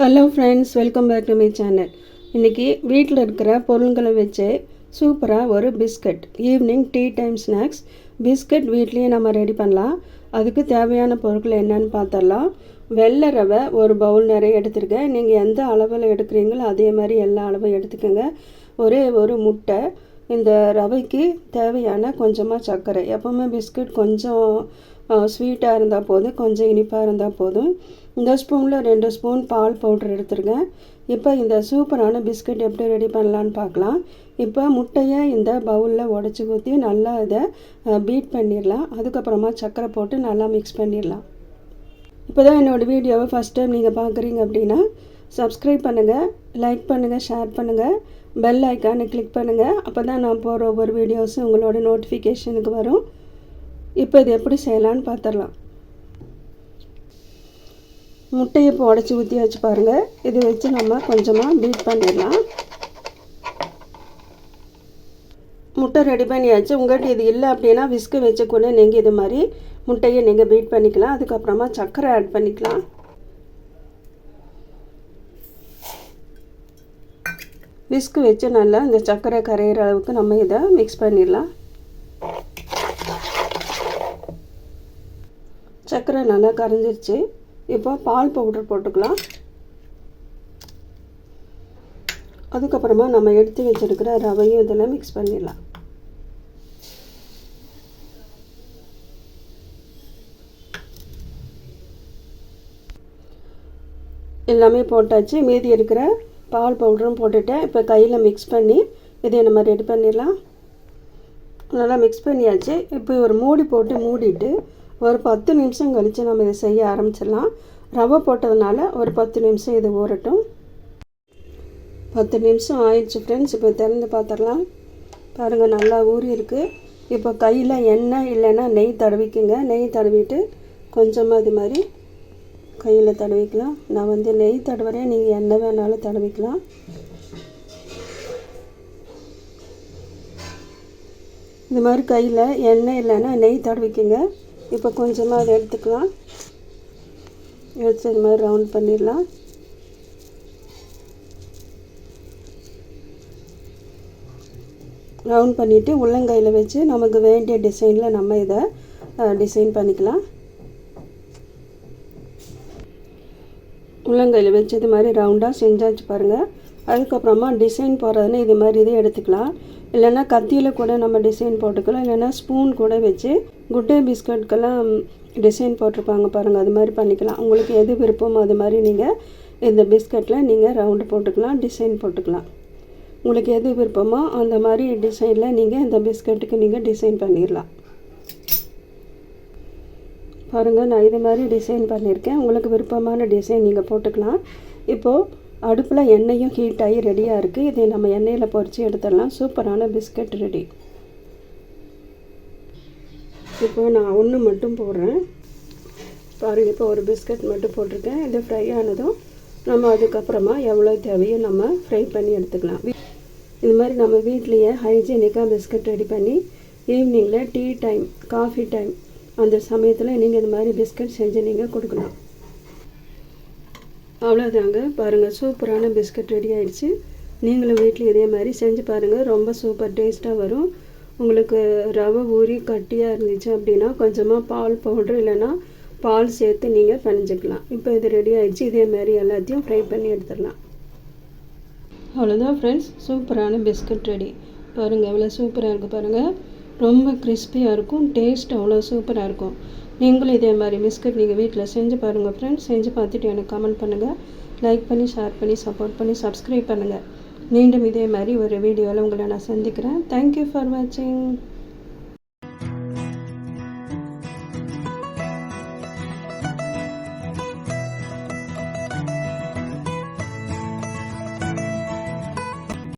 Hello friends welcome back to my channel இன்றைக்கி வீட்டில் இருக்கிற பொருள்களை வச்சு சூப்பராக ஒரு biscuit evening tea time snacks biscuit வீட்லேயே நம்ம ரெடி பண்ணலாம். அதுக்கு தேவையான பொருட்கள் என்னன்னு பார்த்தரலாம் வெள்ளை ரவை ஒரு பவுல் நிறைய எடுத்துருக்கேன். நீங்கள் எந்த அளவில் எடுக்கிறீங்களோ அதே மாதிரி எல்லா அளவும் எடுத்துக்கோங்க. ஒரே ஒரு முட்டை இந்த ரவைக்கு தேவையான கொஞ்சமாக சர்க்கரை. எப்போவுமே பிஸ்கட் கொஞ்சம் ஸ்வீட்டாக இருந்தால் போதும் கொஞ்சம் இனிப்பாக இருந்தால் போதும். இந்த ஸ்பூனில் ரெண்டு ஸ்பூன் பால் பவுடர் எடுத்துருக்கேன். இப்போ இந்த சூப்பரான பிஸ்கட் எப்படி ரெடி பண்ணலான்னு பார்க்கலாம். இப்போ முட்டையை இந்த பவுலில் உடச்சி ஊற்றி நல்லா இதை பீட் பண்ணிடலாம். அதுக்கப்புறமா சர்க்கரை போட்டு நல்லா மிக்ஸ் பண்ணிடலாம். இப்போ தான் என்னோடய வீடியோவை ஃபஸ்ட் டைம் நீங்கள் பார்க்குறீங்க அப்படின்னா சப்ஸ்கிரைப் பண்ணுங்கள் லைக் பண்ணுங்கள் ஷேர் பண்ணுங்கள் பெல் ஐக்கானை கிளிக் பண்ணுங்கள் அப்போ தான் நான் போகிற ஒவ்வொரு வீடியோஸும் உங்களோட நோட்டிஃபிகேஷனுக்கு வரும். இப்போ இது எப்படி செய்யலான்னு பார்த்துடலாம். முட்டையை இப்போ உடச்சி ஊற்றி வச்சு பாருங்கள் இது வச்சு நம்ம கொஞ்சமாக பீட் பண்ணிடலாம். முட்டை ரெடி பண்ணியாச்சு. உங்கள்கிட்ட இது இல்லை அப்படின்னா விஸ்கு வச்சு கூட நீங்கள் இது மாதிரி முட்டையை நீங்கள் பீட் பண்ணிக்கலாம். அதுக்கப்புறமா சர்க்கரை ஆட் பண்ணிக்கலாம். விஸ்கு வச்சு நல்லா இந்த சர்க்கரை கரையிற அளவுக்கு நம்ம இதை மிக்ஸ் பண்ணிடலாம். சர்க்கரை நல்லா கரைஞ்சிருச்சு. இப்போ பால் பவுடர் போட்டுக்கலாம். அதுக்கப்புறமா நம்ம எடுத்து வச்சுருக்கிற ரவையும் இதில் மிக்ஸ் பண்ணிடலாம். எல்லாமே போட்டாச்சு. மீதி இருக்கிற பால் பவுடரும் போட்டுட்டேன். இப்போ கையில் மிக்ஸ் பண்ணி இதை நம்ம ரெடி பண்ணிடலாம். நல்லா மிக்ஸ் பண்ணியாச்சு. இப்போ ஒரு மூடி போட்டு மூடிட்டு ஒரு பத்து நிமிஷம் கழித்து நம்ம இதை செய்ய ஆரம்பிச்சிடலாம். ரவை போட்டதுனால ஒரு பத்து நிமிஷம் இது ஊறட்டும். பத்து நிமிஷம் ஆயிடுச்சு ஃப்ரெண்ட்ஸ் இப்போ திறந்து பார்த்துடலாம். பாருங்கள் நல்லா ஊறி இருக்குது இப்போ கையில் எண்ணெய் இல்லைன்னா நெய் தடவிக்குங்க. நெய் தடவிட்டு கொஞ்சமாக இது மாதிரி கையில் தடவிக்கலாம். நான் வந்து நெய் தடவுறேன். நீங்கள் எண்ணெய் வேணாலும் தடவிக்கலாம். இது மாதிரி கையில் எண்ணெய் இல்லைன்னா நெய் தடவிக்குங்க. இப்போ கொஞ்சமாக அதை எடுத்துக்கலாம். எடுத்து இது மாதிரி ரவுண்ட் பண்ணிடலாம். ரவுண்ட் பண்ணிவிட்டு உள்ளங்கையில் வச்சு நமக்கு வேண்டிய டிசைனில் நம்ம இதை டிசைன் பண்ணிக்கலாம். உள்ளங்கையில் வச்சு இது மாதிரி ரவுண்டாக செஞ்சாச்சு பாருங்கள் அதுக்கப்புறமா டிசைன் போடுறதுன்னு இது மாதிரி இதே எடுத்துக்கலாம். இல்லைன்னா கத்தியில் கூட நம்ம டிசைன் போட்டுக்கலாம். இல்லைன்னா ஸ்பூன் கூட வச்சு குட்டே பிஸ்கட்கெல்லாம் டிசைன் போட்டிருப்பாங்க பாருங்கள் அது மாதிரி பண்ணிக்கலாம். உங்களுக்கு எது விருப்பமோ அது மாதிரி நீங்கள் இந்த பிஸ்கட்டில் நீங்கள் ரவுண்டு போட்டுக்கலாம் டிசைன் போட்டுக்கலாம். உங்களுக்கு எது விருப்பமோ அந்த மாதிரி டிசைனில் நீங்கள் இந்த பிஸ்கட்டுக்கு நீங்கள் டிசைன் பண்ணிடலாம் பாருங்கள் நான் இது மாதிரி டிசைன் பண்ணியிருக்கேன் உங்களுக்கு விருப்பமான டிசைன் நீங்கள் போட்டுக்கலாம். இப்போது அடுப்பில் எண்ணெயும் ஹீட் ஆகி ரெடியாக இருக்குது இதை நம்ம எண்ணெயில் பொறிச்சு எடுத்துடலாம். சூப்பரான பிஸ்கட் ரெடி இப்போ நான் ஒன்று மட்டும் போடுறேன். பாருங்கள் இப்போ ஒரு பிஸ்கட் மட்டும் போட்டிருக்கேன். இது ஃப்ரை ஆனதும் நம்ம அதுக்கப்புறமா எவ்வளோ தேவையோ நம்ம ஃப்ரை பண்ணி எடுத்துக்கலாம். இது மாதிரி நம்ம வீட்லேயே ஹைஜீனிக்காக பிஸ்கட் ரெடி பண்ணி ஈவினிங்கில் டீ டைம் காஃபி டைம் அந்த சமயத்தில் நீங்கள் இந்த மாதிரி பிஸ்கட் செஞ்சு நீங்கள் கொடுக்கலாம். அவ்வளோதாங்க பாருங்கள் சூப்பரான பிஸ்கட் ரெடி ஆகிடுச்சு நீங்களும் வீட்டில் இதே மாதிரி செஞ்சு பாருங்கள் ரொம்ப சூப்பர் டேஸ்ட்டாக வரும். உங்களுக்கு ரவை ஊறி கட்டியாக இருந்துச்சு அப்படின்னா கொஞ்சமாக பால் பவுட்ரு இல்லைன்னா பால் சேர்த்து நீங்கள் பணிஞ்சிக்கலாம் இப்போ இது ரெடி ஆகிடுச்சு இதே மாதிரி எல்லாத்தையும் ஃப்ரை பண்ணி எடுத்துடலாம். அவ்வளோதான் ஃப்ரெண்ட்ஸ் சூப்பரான பிஸ்கட் ரெடி பாருங்கள் எவ்வளோ சூப்பராக இருக்குது பாருங்கள் ரொம்ப கிறிஸ்பியாக இருக்கும். டேஸ்ட் அவ்வளோ சூப்பராக இருக்கும். நீங்களும் இதே மாதிரி பிஸ்கட் நீங்கள் வீட்டில் செஞ்சு பாருங்கள் ஃப்ரெண்ட்ஸ் செஞ்சு பார்த்துட்டு எனக்கு கமெண்ட் பண்ணுங்கள் லைக் பண்ணி ஷேர் பண்ணி சப்போர்ட் பண்ணி சப்ஸ்கிரைப் பண்ணுங்கள் மீண்டும் இதே மாதிரி ஒரு வீடியோவில் உங்களை நான் சந்திக்கிறேன். தேங்க்யூ ஃபார் வாட்சிங்